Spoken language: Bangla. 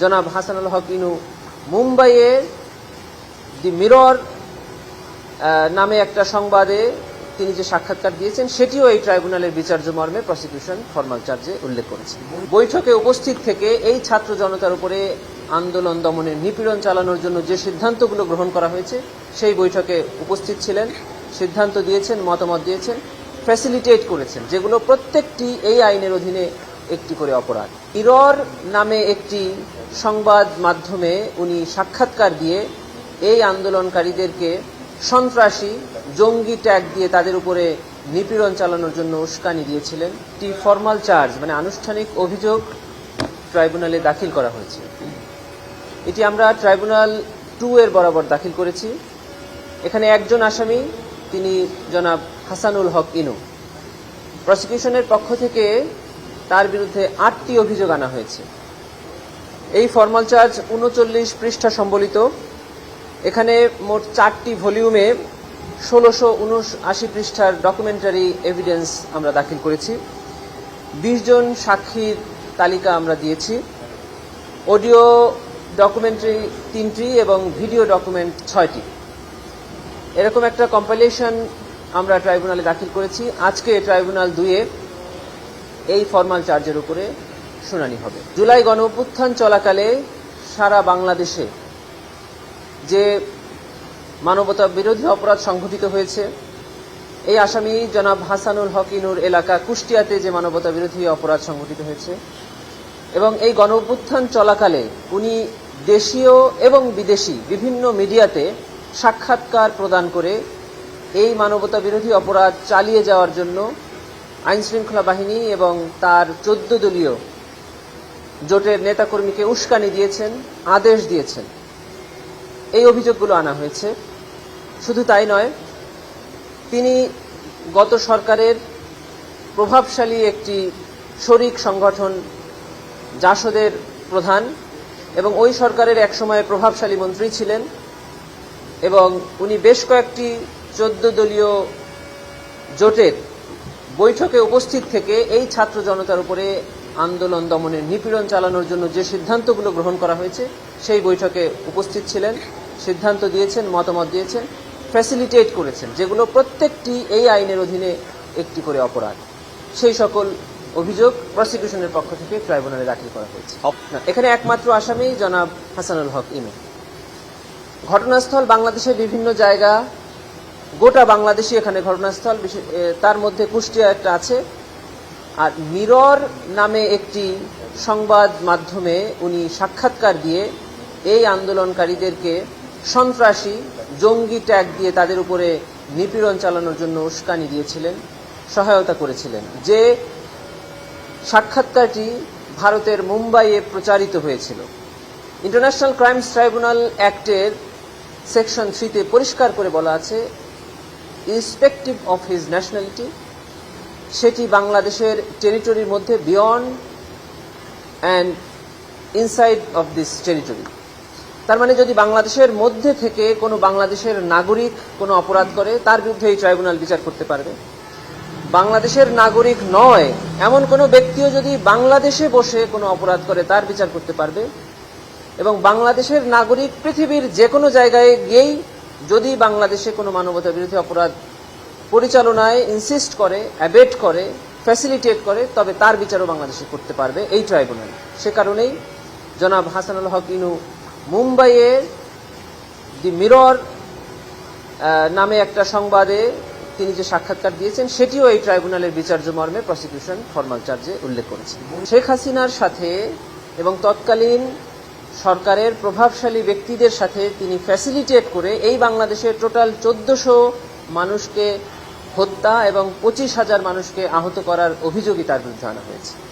জনাব হাসানুল হক ইনু মুম্বাইয়ে দি মিরর নামে একটা সংবাদে তিনি যে সাক্ষাৎকার দিয়েছেন, সেটিও এই ট্রাইব্যুনালের বিচার্য মর্মে প্রসিকিউশন ফর্মাল চার্জে উল্লেখ করেছে বৈঠকে উপস্থিত থেকে এই ছাত্র জনতার উপরে আন্দোলন দমনের নিপীড়ন চালানোর জন্য যে সিদ্ধান্তগুলো গ্রহণ করা হয়েছে, সেই বৈঠকে উপস্থিত ছিলেন, সিদ্ধান্ত দিয়েছেন, মতামত দিয়েছেন ফ্যাসিলিটেট করেছেন, যেগুলো প্রত্যেকটি এই আইনের অধীনে একটি করে অপরাধ। ইরর নামে একটি সংবাদ মাধ্যমে উনি সাক্ষাৎকার দিয়ে এই আন্দোলনকারীদেরকে সন্ত্রাসী, জঙ্গি ট্যাগ দিয়ে তাদের উপরে নিপীড়ন চালানোর জন্য উস্কানি দিয়েছিলেন। একটি ফর্মাল চার্জ মানে আনুষ্ঠানিক অভিযোগ ট্রাইব্যুনালে দাখিল করা হয়েছে। এটি আমরা ট্রাইব্যুনাল টু এর বরাবর দাখিল করেছি। এখানে একজন আসামি, তিনি জনাব হাসানুল হক ইনু। প্রসিকিউশনের পক্ষ থেকে তার বিরুদ্ধে আটটি অভিযোগ আনা হয়েছে। এই ফর্মাল চার্জ উনচল্লিশ পৃষ্ঠা সম্বলিত। এখানে মোট চারটি ভলিউমে ষোলোশো উনআশি পৃষ্ঠার ডকুমেন্টারি এভিডেন্স আমরা দাখিল করেছি। বিশ জন সাক্ষীর তালিকা আমরা দিয়েছি। অডিও ডকুমেন্টারি তিনটি এবং ভিডিও ডকুমেন্ট ছয়টি। এরকম একটা কম্পাইলেশন আমরা ট্রাইব্যুনালে দাখিল করেছি। আজকে ট্রাইব্যুনাল দুয়ে এই ফর্মাল চার্জের উপরে শুনানি হবে। জুলাই গণ চলাকালে সারা বাংলাদেশে যে মানবতা বিরোধী অপরাধ সংঘটিত হয়েছে, এই আসামি জনাব হাসানুল হকিনুর এলাকা কুষ্টিয়াতে যে মানবতা বিরোধী অপরাধ সংঘটিত হয়েছে এবং এই গণ চলাকালে উনি দেশীয় এবং বিদেশি বিভিন্ন মিডিয়াতে সাক্ষাৎকার প্রদান করে এই মানবতা বিরোধী অপরাধ চালিয়ে যাওয়ার জন্য আইন শৃঙ্খলা বাহিনী এবং তার চোদ্দ দলীয় জোটের নেতাকর্মীকে উস্কানি দিয়েছেন, আদেশ দিয়েছেন। এই অভিযোগগুলো আনা হয়েছে। শুধু তাই নয়, তিনি গত সরকারের প্রভাবশালী একটি শরিক সংগঠন জাসদের প্রধান এবং ওই সরকারের একসময় প্রভাবশালী মন্ত্রী ছিলেন এবং উনি বেশ কয়েকটি চোদ্দ দলীয় জোটের বৈঠকে উপস্থিত থেকে এই ছাত্র জনতার উপরে আন্দোলন দমনের নিপীড়ন চালানোর জন্য যে সিদ্ধান্তগুলো গ্রহণ করা হয়েছে সেই বৈঠকে উপস্থিত ছিলেন সিদ্ধান্ত দিয়েছেন মতামত দিয়েছেন ফ্যাসিলিটেট করেছেন যেগুলো প্রত্যেকটি এই আইনের অধীনে একটি করে অপরাধ। সেই সকল অভিযোগ প্রসিকিউশনের পক্ষ থেকে ট্রাইব্যুনালে দাখিল করা হয়েছে। এখানে একমাত্র আসামি জনাব হাসানুল হক ইমে। ঘটনাস্থল বাংলাদেশের বিভিন্ন জায়গা গোটা বাংলাদেশই এখানে ঘটনাস্থল তার মধ্যে কুষ্টিয়া একটা আছে। আর মিরর নামে একটি সংবাদ মাধ্যমে উনি সাক্ষাৎকার দিয়ে এই আন্দোলনকারীদেরকে সন্ত্রাসী, জঙ্গি ট্যাগ দিয়ে তাদের উপরে নিপীড়ন চালানোর জন্য উস্কানি দিয়েছিলেন, সহায়তা করেছিলেন। যে সাক্ষাৎকারটি ভারতের মুম্বাইয়ে প্রচারিত হয়েছিল। ইন্টারন্যাশনাল ক্রাইমস ট্রাইব্যুনাল অ্যাক্টের সেকশন থ্রিতে পরিষ্কার করে বলা আছে ইরেসপেক্টিভ অফ হিজ ন্যাশনালিটি সেটি বাংলাদেশের টেরিটরির মধ্যে beyond and inside of this territory তার মানে যদি বাংলাদেশের মধ্যে থেকে কোনো বাংলাদেশের নাগরিক কোনো অপরাধ করে, তার বিরুদ্ধে এই ট্রাইব্যুনাল বিচার করতে পারবে। বাংলাদেশের নাগরিক নয়, এমন কোনো ব্যক্তিও যদি বাংলাদেশে বসে কোনো অপরাধ করে, তার বিচার করতে পারবে। এবং বাংলাদেশের নাগরিক পৃথিবীর যে কোনো জায়গায় গিয়েই যদি বাংলাদেশে কোনো মানবতা বিরোধী অপরাধ পরিচালনায় ইনসিস্ট করে অ্যাবেট করে ফ্যাসিলিটেট করে, তবে তার বিচারও বাংলাদেশে করতে পারবে এই ট্রাইব্যুনাল সে কারণেই জনাব হাসানুল হক ইনু মুম্বাইয়ের দি মিরর নামে একটা সংবাদে তিনি যে সাক্ষাৎকার দিয়েছেন, সেটিও এই ট্রাইব্যুনালের বিচার্য মর্মে প্রসিকিউশন ফর্মাল চার্জে উল্লেখ করেছে শেখ হাসিনার সাথে এবং তৎকালীন সরকারের প্রভাবশালী ব্যক্তিদের সাথে তিনি ফ্যাসিলিটেট করে এই বাংলাদেশে টোটাল চোদ্দশো মানুষকে হত্যা এবং পঁচিশ হাজার মানুষকে আহত করার অভিযোগই তার বিরুদ্ধে আনা হয়েছে।